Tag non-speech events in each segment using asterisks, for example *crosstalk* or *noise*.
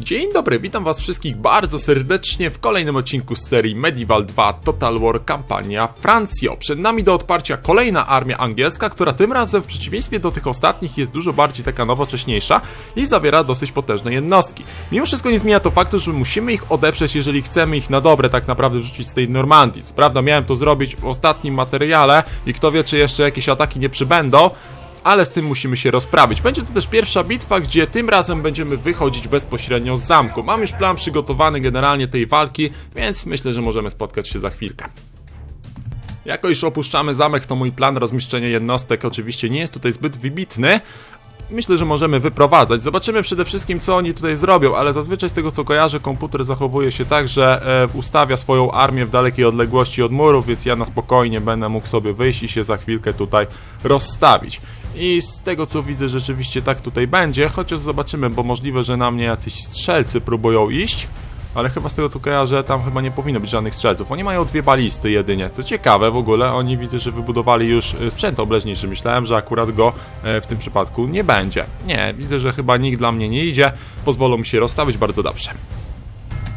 Dzień dobry, witam was wszystkich bardzo serdecznie w kolejnym odcinku z serii Medieval 2 Total War Kampania Francjo. Przed nami do odparcia kolejna armia angielska, która tym razem w przeciwieństwie do tych ostatnich jest dużo bardziej taka nowocześniejsza i zawiera dosyć potężne jednostki. Mimo wszystko nie zmienia to faktu, że musimy ich odeprzeć, jeżeli chcemy ich na dobre tak naprawdę wrzucić z tej Normandii. Co prawda miałem to zrobić w ostatnim materiale i kto wie czy jeszcze jakieś ataki nie przybędą, ale z tym musimy się rozprawić. Będzie to też pierwsza bitwa, gdzie tym razem będziemy wychodzić bezpośrednio z zamku. Mam już plan przygotowany generalnie tej walki, więc myślę, że możemy spotkać się za chwilkę. Jako iż opuszczamy zamek, to mój plan rozmieszczenia jednostek oczywiście nie jest tutaj zbyt wybitny. Myślę, że możemy wyprowadzać. Zobaczymy przede wszystkim, co oni tutaj zrobią, ale zazwyczaj z tego, co kojarzę, komputer zachowuje się tak, że e, ustawia swoją armię w dalekiej odległości od murów, więc ja na spokojnie będę mógł sobie wyjść i się za chwilkę tutaj rozstawić. I z tego co widzę, rzeczywiście tak tutaj będzie, chociaż zobaczymy, bo możliwe, że na mnie jacyś strzelcy próbują iść. Ale chyba z tego co kojarzę, tam chyba nie powinno być żadnych strzelców. Oni mają dwie balisty jedynie. Co ciekawe w ogóle, oni widzę, że wybudowali już e, sprzęt obleżniejszy. Myślałem, że akurat go e, w tym przypadku nie będzie. Nie, widzę, że chyba nikt dla mnie nie idzie. Pozwolą mi się rozstawić bardzo dobrze.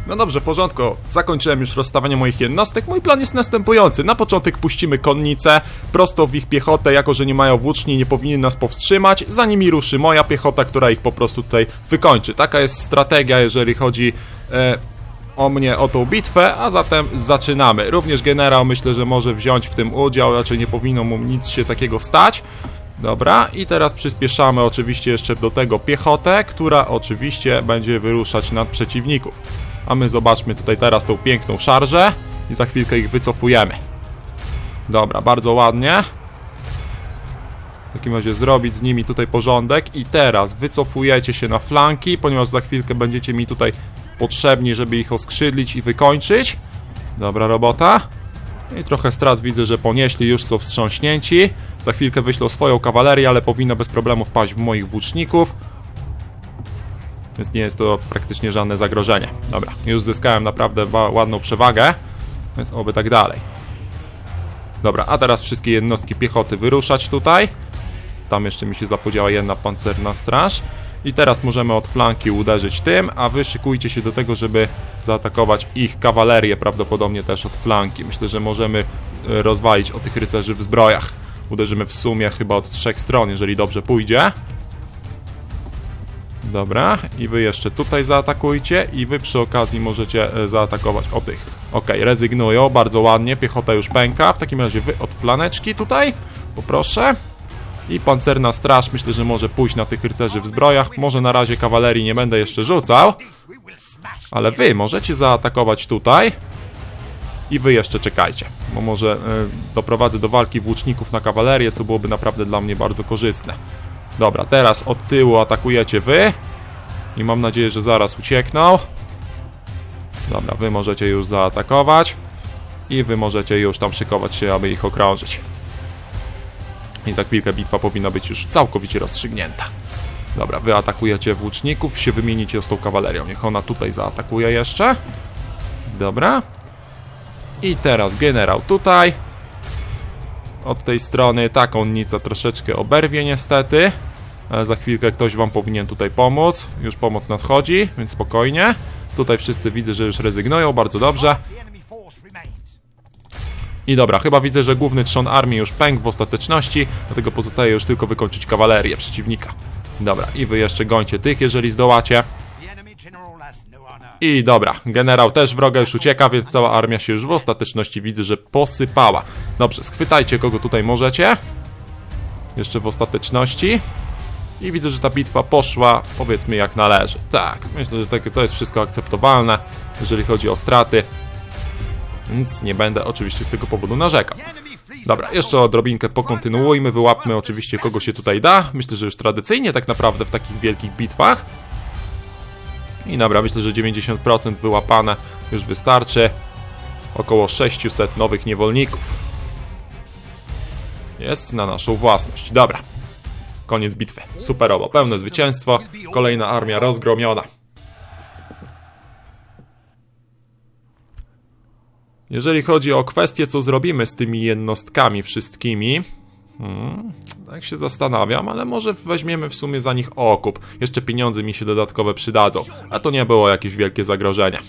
No dobrze, w porządku. Zakończyłem już rozstawianie moich jednostek. Mój plan jest następujący. Na początek puścimy konnicę prosto w ich piechotę, jako że nie mają włóczni, nie powinien nas powstrzymać. Za nimi ruszy moja piechota, która ich po prostu tutaj wykończy. Taka jest strategia, jeżeli chodzi e, o mnie, o tą bitwę, a zatem zaczynamy. Również generał myślę, że może wziąć w tym udział, raczej nie powinno mu nic się takiego stać. Dobra, i teraz przyspieszamy oczywiście jeszcze do tego piechotę, która oczywiście będzie wyruszać nad przeciwników. A my zobaczmy tutaj teraz tą piękną szarżę i za chwilkę ich wycofujemy. Dobra, bardzo ładnie. W takim razie zrobić z nimi tutaj porządek i teraz wycofujecie się na flanki, ponieważ za chwilkę będziecie mi tutaj potrzebni, żeby ich oskrzydlić i wykończyć. Dobra robota. I trochę strat widzę, że ponieśli, już są wstrząśnięci. Za chwilkę wyślą swoją kawalerię, ale powinno bez problemu wpaść w moich włóczników. Więc nie jest to praktycznie żadne zagrożenie. Dobra, już zyskałem naprawdę ładną przewagę, więc oby tak dalej. Dobra, a teraz wszystkie jednostki piechoty wyruszać tutaj. Tam jeszcze mi się zapodziała jedna pancerna straż. I teraz możemy od flanki uderzyć tym, a wy szykujcie się do tego, żeby zaatakować ich kawalerię, prawdopodobnie też od flanki. Myślę, że możemy e, rozwalić o tych rycerzy w zbrojach. Uderzymy w sumie chyba od trzech stron, jeżeli dobrze pójdzie. Dobra, i wy jeszcze tutaj zaatakujcie i wy przy okazji możecie e, zaatakować o tych. Ok, rezygnują, bardzo ładnie, piechota już pęka. W takim razie wy od flaneczki tutaj, poproszę. I pancerna straż myślę, że może pójść na tych rycerzy w zbrojach. Może na razie kawalerii nie będę jeszcze rzucał. Ale wy możecie zaatakować tutaj. I wy jeszcze czekajcie. Bo może y, doprowadzę do walki włóczników na kawalerię, co byłoby naprawdę dla mnie bardzo korzystne. Dobra, teraz od tyłu atakujecie wy. I mam nadzieję, że zaraz uciekną. Dobra, wy możecie już zaatakować. I wy możecie już tam szykować się, aby ich okrążyć. I za chwilkę bitwa powinna być już całkowicie rozstrzygnięta. Dobra, wy atakujecie włóczników, się wymienicie z tą kawalerią. Niech ona tutaj zaatakuje jeszcze. Dobra. I teraz generał tutaj. Od tej strony ta konnica troszeczkę oberwie niestety. Ale za chwilkę ktoś wam powinien tutaj pomóc. Już pomoc nadchodzi, więc spokojnie. Tutaj wszyscy widzę, że już rezygnują, bardzo dobrze. I dobra, chyba widzę, że główny trzon armii już pękł w ostateczności, dlatego pozostaje już tylko wykończyć kawalerię przeciwnika. Dobra, i wy jeszcze gońcie tych, jeżeli zdołacie. I dobra, generał też wroga już ucieka, więc cała armia się już w ostateczności widzę, że posypała. Dobrze, schwytajcie kogo tutaj możecie. Jeszcze w ostateczności. I widzę, że ta bitwa poszła, powiedzmy, jak należy. Tak, myślę, że to jest wszystko akceptowalne, jeżeli chodzi o straty. Nic nie będę oczywiście z tego powodu narzekał. Dobra, jeszcze odrobinkę pokontynuujmy, wyłapmy oczywiście kogo się tutaj da. Myślę, że już tradycyjnie tak naprawdę w takich wielkich bitwach. I dobra, myślę, że 90% wyłapane już wystarczy. Około 600 nowych niewolników. Jest na naszą własność. Dobra. Koniec bitwy. Superowo. Pełne zwycięstwo. Kolejna armia rozgromiona. Jeżeli chodzi o kwestię, co zrobimy z tymi jednostkami wszystkimi, Hmm, tak się zastanawiam, ale może weźmiemy w sumie za nich okup. Jeszcze pieniądze mi się dodatkowe przydadzą, a to nie było jakieś wielkie zagrożenie.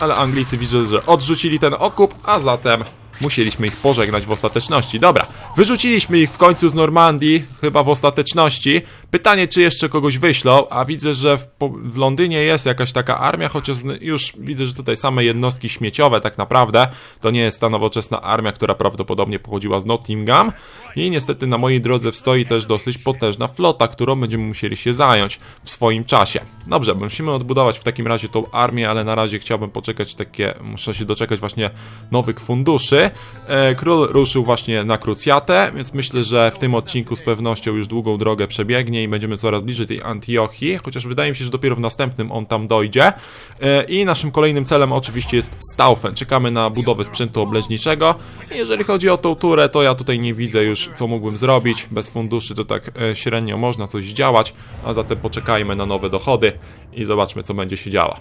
Ale Anglicy widzę, że odrzucili ten okup, a zatem musieliśmy ich pożegnać w ostateczności. Dobra, wyrzuciliśmy ich w końcu z Normandii, chyba w ostateczności. Pytanie, czy jeszcze kogoś wyślą, a widzę, że w, w Londynie jest jakaś taka armia, chociaż już widzę, że tutaj same jednostki śmieciowe tak naprawdę. To nie jest ta nowoczesna armia, która prawdopodobnie pochodziła z Nottingham. I niestety na mojej drodze stoi też dosyć potężna flota, którą będziemy musieli się zająć w swoim czasie. Dobrze, musimy odbudować w takim razie tą armię, ale na razie chciałbym poczekać takie, muszę się doczekać właśnie nowych funduszy. E, król ruszył właśnie na krucjatę, więc myślę, że w tym odcinku z pewnością już długą drogę przebiegnie i będziemy coraz bliżej tej Antiochii, chociaż wydaje mi się, że dopiero w następnym on tam dojdzie. E, I naszym kolejnym celem oczywiście jest Staufen. Czekamy na budowę sprzętu obleżniczego. Jeżeli chodzi o tą turę, to ja tutaj nie widzę już, co mógłbym zrobić. Bez funduszy to tak e, średnio można coś działać, a zatem poczekajmy na nowe dochody i zobaczmy, co będzie się działo.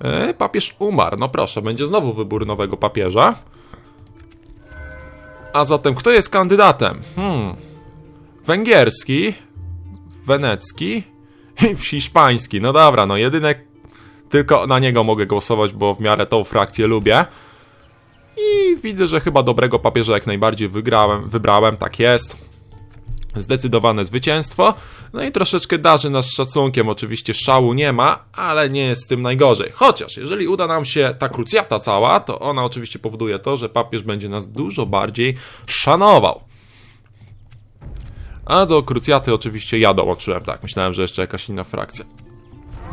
E, papież umarł. No proszę, będzie znowu wybór nowego papieża. A zatem, kto jest kandydatem? Hmm. Węgierski, wenecki *laughs* i hiszpański. No dobra, no jedynek tylko na niego mogę głosować, bo w miarę tą frakcję lubię. I widzę, że chyba dobrego papieża jak najbardziej wygrałem, wybrałem, tak jest. Zdecydowane zwycięstwo. No i troszeczkę darzy nas szacunkiem. Oczywiście szału nie ma, ale nie jest z tym najgorzej. Chociaż, jeżeli uda nam się ta krucjata cała, to ona oczywiście powoduje to, że papież będzie nas dużo bardziej szanował. A do krucjaty oczywiście ja dołączyłem, tak. Myślałem, że jeszcze jakaś inna frakcja.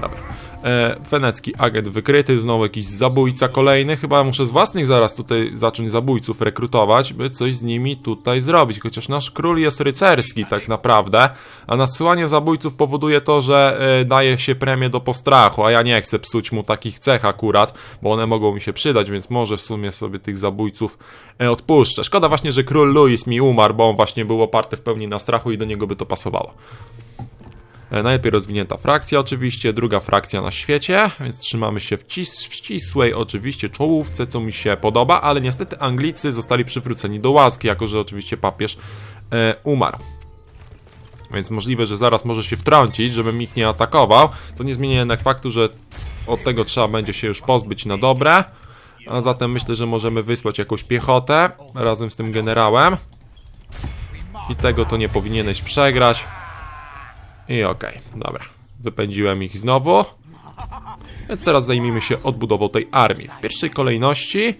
Dobra. E, wenecki agent wykryty, znowu jakiś zabójca kolejny. Chyba muszę z własnych zaraz tutaj zacząć zabójców rekrutować, by coś z nimi tutaj zrobić. Chociaż nasz król jest rycerski tak naprawdę, a nasyłanie zabójców powoduje to, że e, daje się premię do postrachu, a ja nie chcę psuć mu takich cech akurat, bo one mogą mi się przydać, więc może w sumie sobie tych zabójców e, odpuszczę. Szkoda właśnie, że król Louis mi umarł, bo on właśnie był oparty w pełni na strachu i do niego by to pasowało. E, Najlepiej rozwinięta frakcja oczywiście, druga frakcja na świecie, więc trzymamy się w, cis- w ścisłej oczywiście czołówce, co mi się podoba, ale niestety Anglicy zostali przywróceni do łaski, jako że oczywiście papież e, umarł. Więc możliwe, że zaraz może się wtrącić, żebym ich nie atakował. To nie zmienia jednak faktu, że od tego trzeba będzie się już pozbyć na dobre. A zatem myślę, że możemy wysłać jakąś piechotę razem z tym generałem. I tego to nie powinieneś przegrać. I okej, dobra. Wypędziłem ich znowu. Więc teraz zajmijmy się odbudową tej armii. W pierwszej kolejności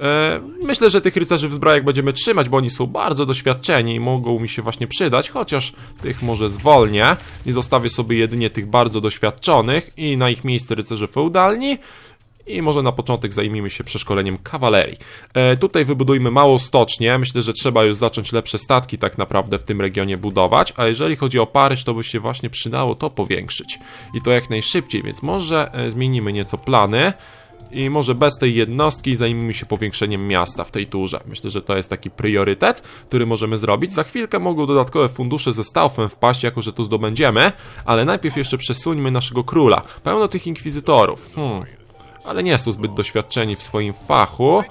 e, myślę, że tych rycerzy w zbrojach będziemy trzymać, bo oni są bardzo doświadczeni i mogą mi się właśnie przydać, chociaż tych może zwolnię i zostawię sobie jedynie tych bardzo doświadczonych i na ich miejsce rycerze feudalni. I może na początek zajmijmy się przeszkoleniem kawalerii. E, tutaj wybudujmy małą stocznię. Myślę, że trzeba już zacząć lepsze statki tak naprawdę w tym regionie budować. A jeżeli chodzi o Paryż, to by się właśnie przydało to powiększyć. I to jak najszybciej, więc może e, zmienimy nieco plany. I może bez tej jednostki zajmijmy się powiększeniem miasta w tej turze. Myślę, że to jest taki priorytet, który możemy zrobić. Za chwilkę mogą dodatkowe fundusze ze Staufem wpaść, jako że to zdobędziemy, ale najpierw jeszcze przesuńmy naszego króla. Pełno tych inkwizytorów. Hmm ale nie są zbyt doświadczeni w swoim fachu,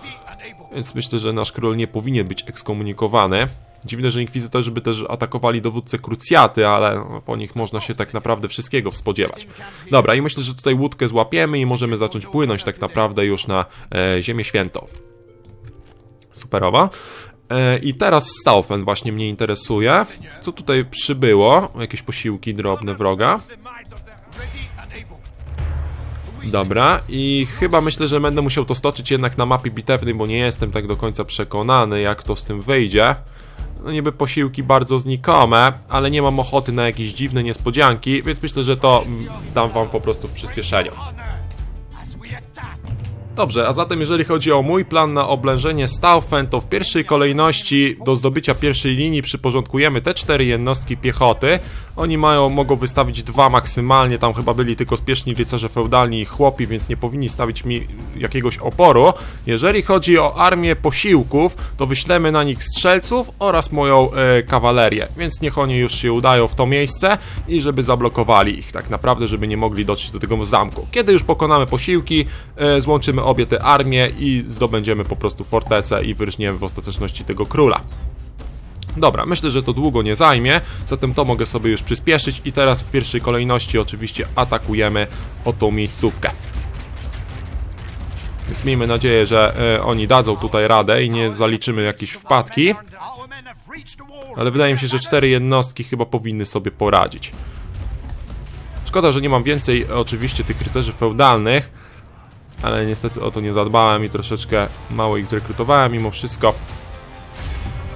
więc myślę, że nasz król nie powinien być ekskomunikowany. Dziwne, że inkwizytorzy by też atakowali dowódcę krucjaty, ale no, po nich można się tak naprawdę wszystkiego spodziewać. Dobra, i myślę, że tutaj łódkę złapiemy i możemy zacząć płynąć tak naprawdę już na e, Ziemię Świętą. Superowa. E, I teraz Staufen właśnie mnie interesuje. Co tutaj przybyło? Jakieś posiłki drobne wroga. Dobra, i chyba myślę, że będę musiał to stoczyć jednak na mapie bitewnej, bo nie jestem tak do końca przekonany, jak to z tym wyjdzie. No niby posiłki bardzo znikome, ale nie mam ochoty na jakieś dziwne niespodzianki, więc myślę, że to dam wam po prostu w przyspieszeniu. Dobrze, a zatem jeżeli chodzi o mój plan na oblężenie Staufen, to w pierwszej kolejności do zdobycia pierwszej linii przyporządkujemy te cztery jednostki piechoty, Oni mają, mogą wystawić dwa maksymalnie, tam chyba byli tylko spieszni rycerze feudalni i chłopi, więc nie powinni stawić mi jakiegoś oporu. Jeżeli chodzi o armię posiłków, to wyślemy na nich strzelców oraz moją e, kawalerię, więc niech oni już się udają w to miejsce i żeby zablokowali ich tak naprawdę, żeby nie mogli dotrzeć do tego zamku. Kiedy już pokonamy posiłki, e, złączymy obie te armie i zdobędziemy po prostu fortecę i wyrżniemy w ostateczności tego króla. Dobra, myślę, że to długo nie zajmie, zatem to mogę sobie już przyspieszyć i teraz w pierwszej kolejności oczywiście atakujemy o tą miejscówkę. Więc miejmy nadzieję, że e, oni dadzą tutaj radę i nie zaliczymy jakiejś wpadki, ale wydaje mi się, że cztery jednostki chyba powinny sobie poradzić. Szkoda, że nie mam więcej oczywiście tych rycerzy feudalnych, ale niestety o to nie zadbałem i troszeczkę mało ich zrekrutowałem mimo wszystko.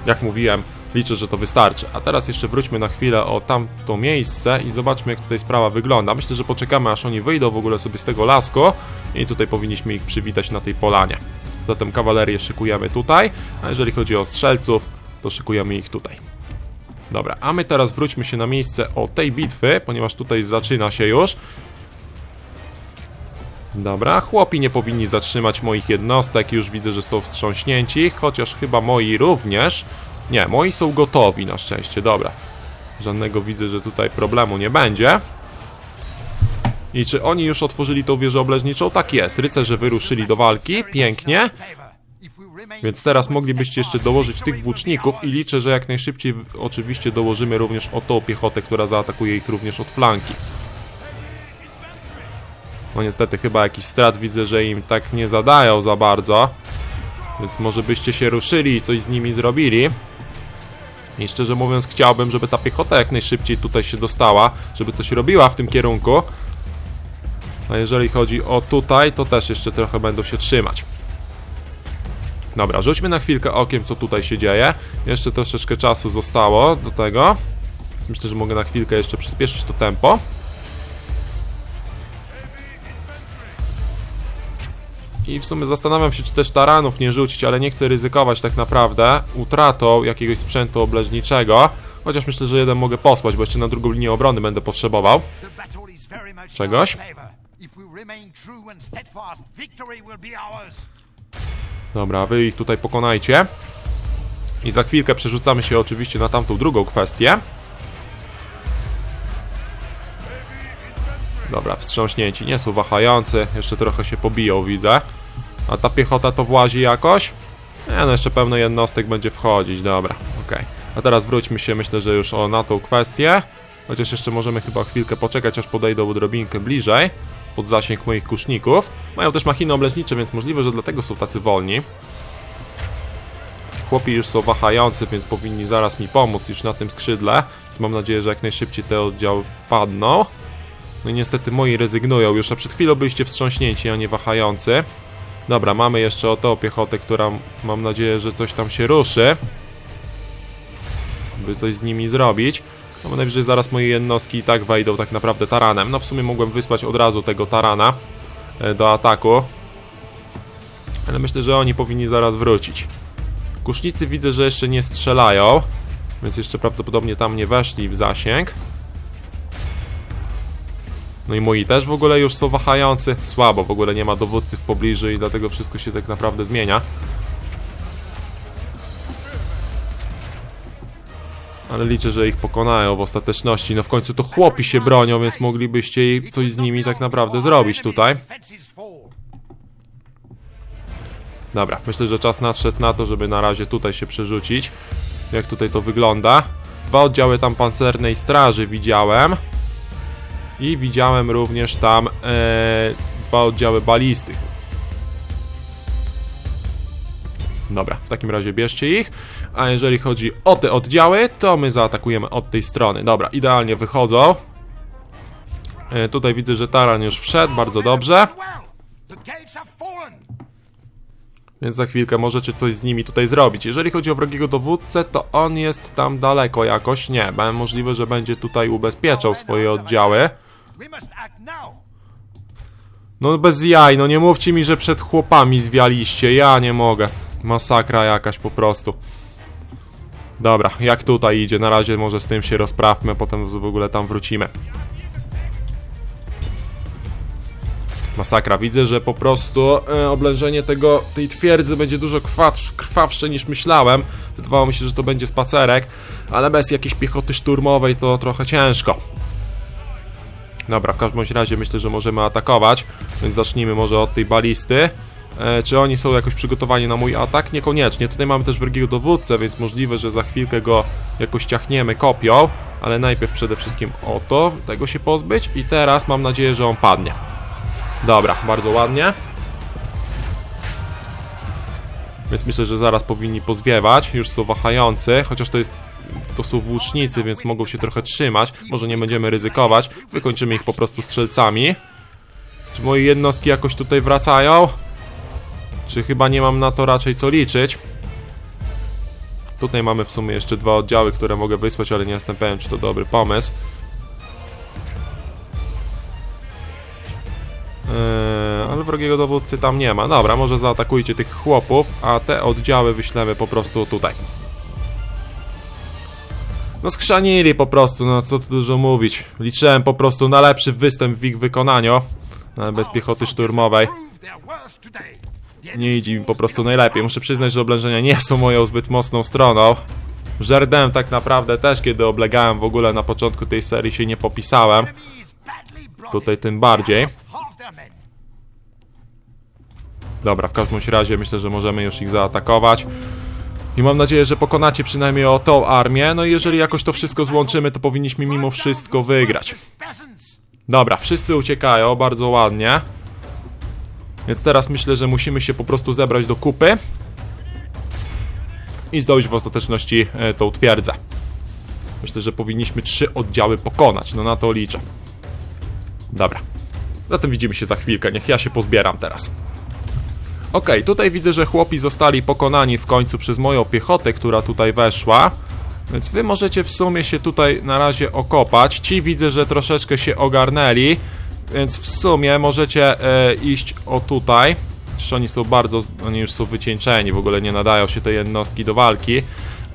Jak mówiłem, liczę, że to wystarczy. A teraz jeszcze wróćmy na chwilę o tamto miejsce i zobaczmy, jak tutaj sprawa wygląda. Myślę, że poczekamy, aż oni wyjdą w ogóle sobie z tego lasku i tutaj powinniśmy ich przywitać na tej polanie. Zatem kawalerię szykujemy tutaj, a jeżeli chodzi o strzelców, to szykujemy ich tutaj. Dobra, a my teraz wróćmy się na miejsce o tej bitwy, ponieważ tutaj zaczyna się już. Dobra, chłopi nie powinni zatrzymać moich jednostek, już widzę, że są wstrząśnięci, chociaż chyba moi również. Nie, moi są gotowi na szczęście, dobra. Żadnego widzę, że tutaj problemu nie będzie. I czy oni już otworzyli tą wieżę obleżniczą? Tak jest, rycerze wyruszyli do walki, pięknie. Więc teraz moglibyście jeszcze dołożyć tych włóczników i liczę, że jak najszybciej oczywiście dołożymy również o tą piechotę, która zaatakuje ich również od flanki. No niestety chyba jakiś strat widzę, że im tak nie zadają za bardzo. Więc może byście się ruszyli i coś z nimi zrobili. I szczerze mówiąc chciałbym, żeby ta piechota jak najszybciej tutaj się dostała, żeby coś robiła w tym kierunku. A jeżeli chodzi o tutaj, to też jeszcze trochę będą się trzymać. Dobra, rzućmy na chwilkę okiem, co tutaj się dzieje. Jeszcze troszeczkę czasu zostało do tego. Myślę, że mogę na chwilkę jeszcze przyspieszyć to tempo. I w sumie zastanawiam się, czy też taranów nie rzucić, ale nie chcę ryzykować tak naprawdę utratą jakiegoś sprzętu obleżniczego. Chociaż myślę, że jeden mogę posłać, bo jeszcze na drugą linię obrony będę potrzebował. Czegoś? Dobra, wy ich tutaj pokonajcie. I za chwilkę przerzucamy się oczywiście na tamtą drugą kwestię. Dobra, wstrząśnięci, nie są wahający, jeszcze trochę się pobiją, widzę. A ta piechota to włazi jakoś? Nie, no jeszcze pełno jednostek będzie wchodzić, dobra, okej. A teraz wróćmy się, myślę, że już o, na tą kwestię. Chociaż jeszcze możemy chyba chwilkę poczekać, aż podejdą odrobinkę bliżej. Pod zasięg moich kuszników. Mają też machiny obleżnicze, więc możliwe, że dlatego są tacy wolni. Chłopi już są wahający, więc powinni zaraz mi pomóc już na tym skrzydle. Więc mam nadzieję, że jak najszybciej te oddziały padną. No i niestety moi rezygnują już, a przed chwilą byliście wstrząśnięci, a nie wahający. Dobra, mamy jeszcze o tą piechotę, która mam nadzieję, że coś tam się ruszy. By coś z nimi zrobić. No najwyżej zaraz moje jednostki i tak wejdą tak naprawdę taranem. No w sumie mogłem wysłać od razu tego tarana e, do ataku. Ale myślę, że oni powinni zaraz wrócić. Kusznicy widzę, że jeszcze nie strzelają. Więc jeszcze prawdopodobnie tam nie weszli w zasięg. No i moi też w ogóle już są wahający. Słabo, w ogóle nie ma dowódcy w pobliżu i dlatego wszystko się tak naprawdę zmienia. Ale liczę, że ich pokonają w ostateczności. No w końcu to chłopi się bronią, więc moglibyście coś z nimi tak naprawdę zrobić tutaj. Dobra, myślę, że czas nadszedł na to, żeby na razie tutaj się przerzucić. Jak tutaj to wygląda. Dwa oddziały tam pancernej straży widziałem. I widziałem również tam e, dwa oddziały balisty. Dobra, w takim razie bierzcie ich. A jeżeli chodzi o te oddziały, to my zaatakujemy od tej strony. Dobra, idealnie wychodzą. E, tutaj widzę, że taran już wszedł, bardzo dobrze. Więc za chwilkę możecie coś z nimi tutaj zrobić. Jeżeli chodzi o wrogiego dowódcę, to on jest tam daleko jakoś. Nie, możliwe, że będzie tutaj ubezpieczał swoje oddziały. No bez jaj, no nie mówcie mi, że przed chłopami zwialiście. Ja nie mogę. Masakra jakaś po prostu. Dobra, jak tutaj idzie? Na razie może z tym się rozprawmy, potem w ogóle tam wrócimy. Masakra, widzę, że po prostu e, oblężenie tego, tej twierdzy będzie dużo krwaw, krwawsze niż myślałem. Wydawało mi się, że to będzie spacerek, ale bez jakiejś piechoty szturmowej to trochę ciężko. Dobra, w każdym razie myślę, że możemy atakować, więc zacznijmy może od tej balisty. E, czy oni są jakoś przygotowani na mój atak? Niekoniecznie. Tutaj mamy też wrogiego dowódcę, więc możliwe, że za chwilkę go jakoś ciachniemy kopią, ale najpierw przede wszystkim o to, tego się pozbyć i teraz mam nadzieję, że on padnie. Dobra, bardzo ładnie. Więc myślę, że zaraz powinni pozwiewać. Już są wahający, chociaż to jest. To są włócznicy, więc mogą się trochę trzymać. Może nie będziemy ryzykować. Wykończymy ich po prostu strzelcami. Czy moje jednostki jakoś tutaj wracają? Czy chyba nie mam na to raczej co liczyć? Tutaj mamy w sumie jeszcze dwa oddziały, które mogę wysłać, ale nie jestem pewien, czy to dobry pomysł. Yy, ale wrogiego dowódcy tam nie ma. Dobra, może zaatakujcie tych chłopów, a te oddziały wyślemy po prostu tutaj. No skrzanili po prostu, no co tu dużo mówić. Liczyłem po prostu na lepszy występ w ich wykonaniu, bez piechoty szturmowej. Nie idzie mi po prostu najlepiej. Muszę przyznać, że oblężenia nie są moją zbyt mocną stroną. Żerdem tak naprawdę też, kiedy oblegałem w ogóle na początku tej serii się nie popisałem. Tutaj tym bardziej. Dobra, w każdym razie myślę, że możemy już ich zaatakować. I mam nadzieję, że pokonacie przynajmniej o tą armię. No i jeżeli jakoś to wszystko złączymy, to powinniśmy mimo wszystko wygrać. Dobra, wszyscy uciekają, bardzo ładnie. Więc teraz myślę, że musimy się po prostu zebrać do kupy i zdobyć w ostateczności e, tą twierdzę. Myślę, że powinniśmy trzy oddziały pokonać, no na to liczę. Dobra. Zatem widzimy się za chwilkę, niech ja się pozbieram teraz. Okej, tutaj widzę, że chłopi zostali pokonani w końcu przez moją piechotę, która tutaj weszła. Więc wy możecie w sumie się tutaj na razie okopać. Ci widzę, że troszeczkę się ogarnęli, więc w sumie możecie e, iść o tutaj. Przecież oni są bardzo, oni już są wycieńczeni, w ogóle nie nadają się te jednostki do walki.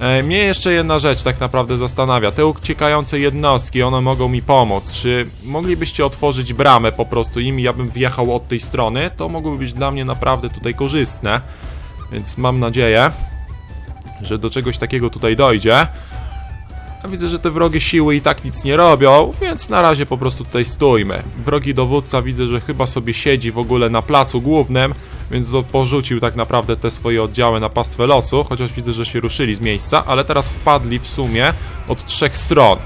E, mnie jeszcze jedna rzecz tak naprawdę zastanawia. Te uciekające jednostki, one mogą mi pomóc. Czy moglibyście otworzyć bramę po prostu im i ja bym wjechał od tej strony? To mogłoby być dla mnie naprawdę tutaj korzystne. Więc mam nadzieję, że do czegoś takiego tutaj dojdzie. A widzę, że te wrogie siły i tak nic nie robią, więc na razie po prostu tutaj stójmy. Wrogi dowódca widzę, że chyba sobie siedzi w ogóle na placu głównym, więc porzucił tak naprawdę te swoje oddziały na pastwę losu, chociaż widzę, że się ruszyli z miejsca, ale teraz wpadli w sumie od trzech stron.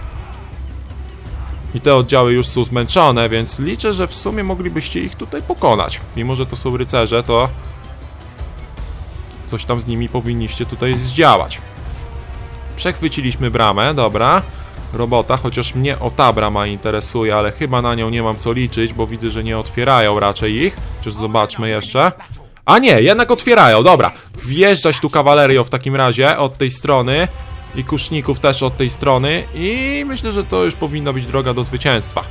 I te oddziały już są zmęczone, więc liczę, że w sumie moglibyście ich tutaj pokonać. Mimo, że to są rycerze, to coś tam z nimi powinniście tutaj zdziałać. Przechwyciliśmy bramę, dobra. Robota, chociaż mnie o ta brama interesuje, ale chyba na nią nie mam co liczyć, bo widzę, że nie otwierają raczej ich. Chociaż zobaczmy jeszcze. A nie, jednak otwierają, dobra. Wjeżdżać tu kawalerią w takim razie od tej strony i kuszników też od tej strony i myślę, że to już powinna być droga do zwycięstwa.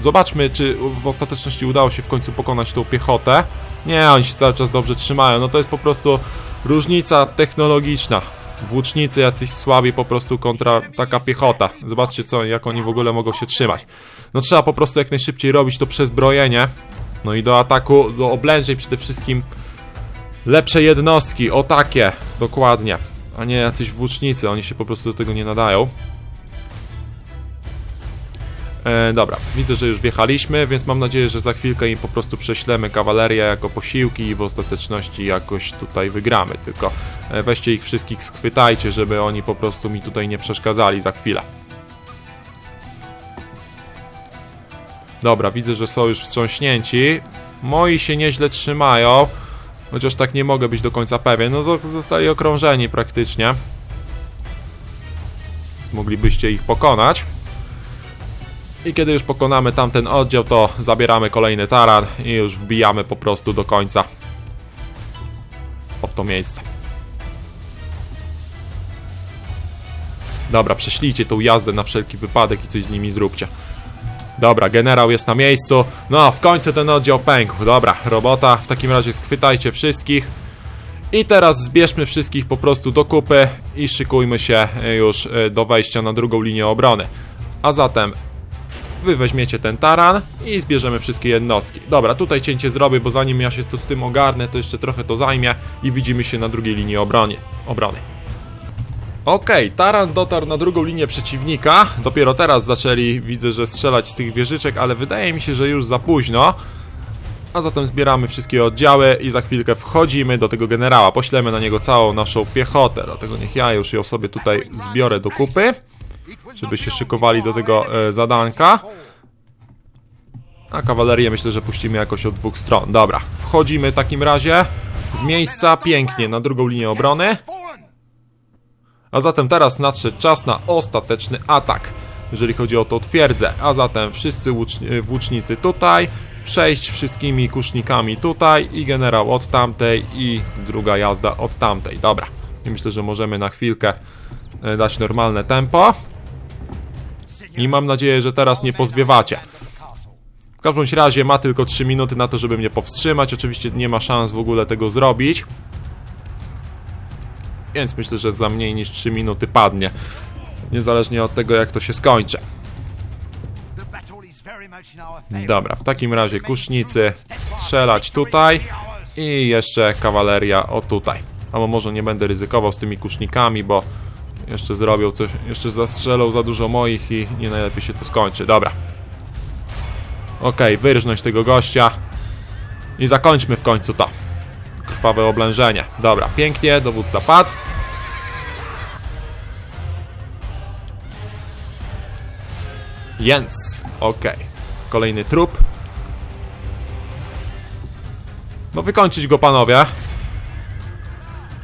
Zobaczmy, czy w ostateczności udało się w końcu pokonać tą piechotę. Nie, oni się cały czas dobrze trzymają. No to jest po prostu różnica technologiczna. Włócznicy jacyś słabi po prostu kontra taka piechota. Zobaczcie co, jak oni w ogóle mogą się trzymać. No trzeba po prostu jak najszybciej robić to przezbrojenie. No i do ataku, do oblężeń przede wszystkim lepsze jednostki, o takie, dokładnie. A nie jacyś włócznicy, oni się po prostu do tego nie nadają. E, dobra, widzę, że już wjechaliśmy, więc mam nadzieję, że za chwilkę im po prostu prześlemy kawalerię jako posiłki i w ostateczności jakoś tutaj wygramy. Tylko e, weźcie ich wszystkich, schwytajcie, żeby oni po prostu mi tutaj nie przeszkadzali za chwilę. Dobra, widzę, że są już wstrząśnięci. Moi się nieźle trzymają, chociaż tak nie mogę być do końca pewien. No zo- zostali okrążeni praktycznie. Moglibyście ich pokonać. I kiedy już pokonamy tamten oddział, to zabieramy kolejny taran i już wbijamy po prostu do końca o w to miejsce. Dobra, prześlijcie tą jazdę na wszelki wypadek i coś z nimi zróbcie. Dobra, generał jest na miejscu. No, w końcu ten oddział pękł. Dobra, robota. W takim razie schwytajcie wszystkich I teraz zbierzmy wszystkich po prostu do kupy i szykujmy się już e, do wejścia na drugą linię obrony. A zatem wy weźmiecie ten taran i zbierzemy wszystkie jednostki. Dobra, tutaj cięcie zrobię, bo zanim ja się tu z tym ogarnę, to jeszcze trochę to zajmie i widzimy się na drugiej linii obronie, obrony. Okej, taran dotarł na drugą linię przeciwnika. Dopiero teraz zaczęli, widzę, że strzelać z tych wieżyczek, ale wydaje mi się, że już za późno. A zatem zbieramy wszystkie oddziały i za chwilkę wchodzimy do tego generała. Poślemy na niego całą naszą piechotę, dlatego niech ja już ją sobie tutaj zbiorę do kupy, żeby się szykowali do tego e, zadanka. A kawalerię myślę, że puścimy jakoś od dwóch stron. Dobra, wchodzimy w takim razie z miejsca pięknie na drugą linię obrony. A zatem teraz nadszedł czas na ostateczny atak, jeżeli chodzi o tą twierdzę. A zatem wszyscy łucz- włócznicy tutaj, przejść wszystkimi kusznikami tutaj i generał od tamtej i druga jazda od tamtej. Dobra, i myślę, że możemy na chwilkę e, dać normalne tempo. I mam nadzieję, że teraz nie pozwiewacie. W każdym razie ma tylko 3 minuty na to, żeby mnie powstrzymać. Oczywiście nie ma szans w ogóle tego zrobić. Więc myślę, że za mniej niż 3 minuty padnie. Niezależnie od tego, jak to się skończy. Dobra, w takim razie kusznicy strzelać tutaj i jeszcze kawaleria o tutaj. Albo może nie będę ryzykował z tymi kusznikami, bo jeszcze zrobią coś, jeszcze zastrzelą za dużo moich i nie najlepiej się to skończy. Dobra. Okej, wyrżnąć tego gościa i zakończmy w końcu to. Krwawe oblężenie. Dobra, pięknie, dowódca padł. Jens, okej. Kolejny trup. No wykończyć go panowie.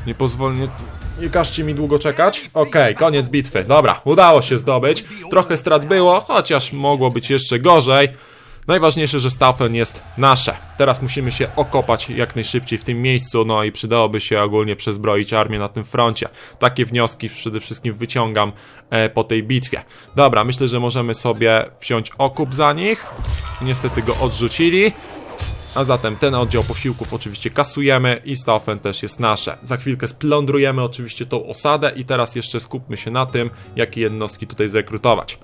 Nie pozwól... Nie, każcie mi długo czekać. Okej, koniec bitwy. Dobra, udało się zdobyć. Trochę strat było, chociaż mogło być jeszcze gorzej. Najważniejsze, że Staffen jest nasze. Teraz musimy się okopać jak najszybciej w tym miejscu, no i przydałoby się ogólnie przezbroić armię na tym froncie. Takie wnioski przede wszystkim wyciągam e, po tej bitwie. Dobra, myślę, że możemy sobie wziąć okup za nich. Niestety go odrzucili. A zatem ten oddział posiłków oczywiście kasujemy i Staffen też jest nasze. Za chwilkę splądrujemy oczywiście tą osadę i teraz jeszcze skupmy się na tym, jakie jednostki tutaj zrekrutować.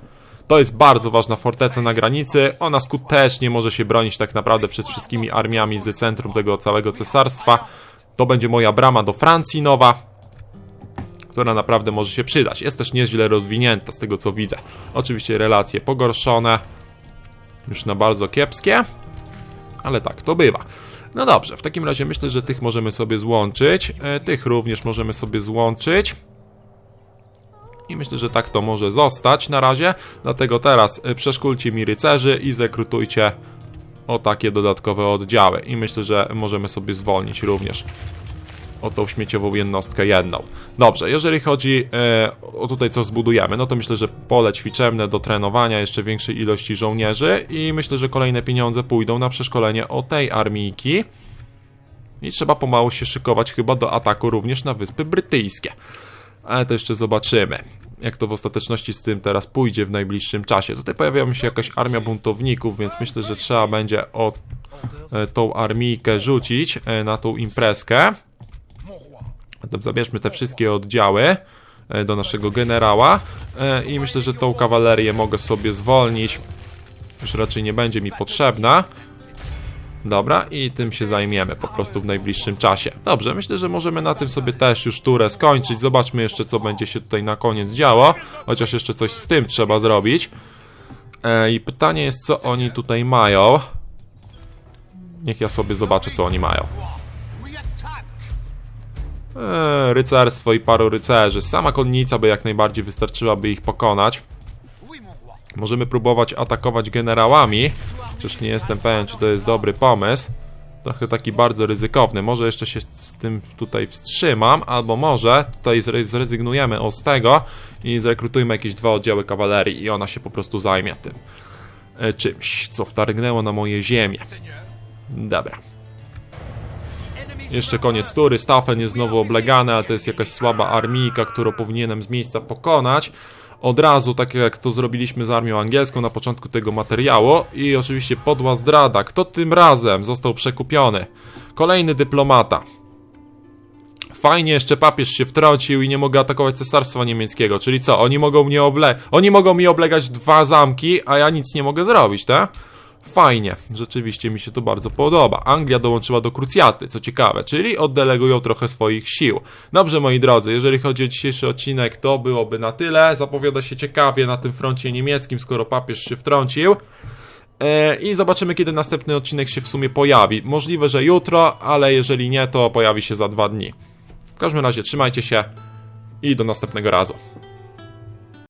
To jest bardzo ważna forteca na granicy. Ona skutecznie może się bronić tak naprawdę przed wszystkimi armiami z centrum tego całego cesarstwa. To będzie moja brama do Francji nowa, która naprawdę może się przydać. Jest też nieźle rozwinięta z tego co widzę. Oczywiście relacje pogorszone, już na bardzo kiepskie, ale tak to bywa. No dobrze, w takim razie myślę, że tych możemy sobie złączyć. E, tych również możemy sobie złączyć. I myślę, że tak to może zostać na razie. Dlatego teraz y, przeszkulcie mi rycerzy i zrekrutujcie o takie dodatkowe oddziały. I myślę, że możemy sobie zwolnić również o tą śmieciową jednostkę jedną. Dobrze, jeżeli chodzi e, o tutaj co zbudujemy, no to myślę, że pole ćwiczebne do trenowania jeszcze większej ilości żołnierzy i myślę, że kolejne pieniądze pójdą na przeszkolenie o tej armijki. I trzeba pomału się szykować chyba do ataku również na Wyspy Brytyjskie. Ale to jeszcze zobaczymy, jak to w ostateczności z tym teraz pójdzie w najbliższym czasie. Tutaj pojawia się jakaś armia buntowników, więc myślę, że trzeba będzie o e, tą armijkę rzucić e, na tą imprezkę. Zabierzmy te wszystkie oddziały e, do naszego generała e, i myślę, że tą kawalerię mogę sobie zwolnić. Już raczej nie będzie mi potrzebna. Dobra, i tym się zajmiemy po prostu w najbliższym czasie. Dobrze, myślę, że możemy na tym sobie też już turę skończyć. Zobaczmy jeszcze, co będzie się tutaj na koniec działo. Chociaż jeszcze coś z tym trzeba zrobić. E, I pytanie jest, co oni tutaj mają. Niech ja sobie zobaczę, co oni mają. Eee, rycerstwo i paru rycerzy. Sama konnica by jak najbardziej wystarczyła, by ich pokonać. Możemy próbować atakować generałami, chociaż nie jestem pewien, czy to jest dobry pomysł. Trochę taki bardzo ryzykowny. Może jeszcze się z tym tutaj wstrzymam, albo może tutaj zre- zrezygnujemy z tego i zrekrutujmy jakieś dwa oddziały kawalerii i ona się po prostu zajmie tym e, czymś, co wtargnęło na moje ziemię. Dobra. Jeszcze koniec tury. Staffen jest znowu oblegany, ale to jest jakaś słaba armijka, którą powinienem z miejsca pokonać. Od razu, tak jak to zrobiliśmy z armią angielską na początku tego materiału. I oczywiście podła zdrada. Kto tym razem został przekupiony? Kolejny dyplomata. Fajnie, jeszcze papież się wtrącił i nie mogę atakować cesarstwa niemieckiego. Czyli co, oni mogą mnie oble... Oni mogą mi oblegać dwa zamki, a ja nic nie mogę zrobić, tak? Fajnie, rzeczywiście mi się to bardzo podoba. Anglia dołączyła do krucjaty, co ciekawe, czyli oddelegują trochę swoich sił. Dobrze, moi drodzy, jeżeli chodzi o dzisiejszy odcinek, to byłoby na tyle. Zapowiada się ciekawie na tym froncie niemieckim, skoro papież się wtrącił. E, I zobaczymy, kiedy następny odcinek się w sumie pojawi. Możliwe, że jutro, ale jeżeli nie, to pojawi się za dwa dni. W każdym razie, trzymajcie się i do następnego razu.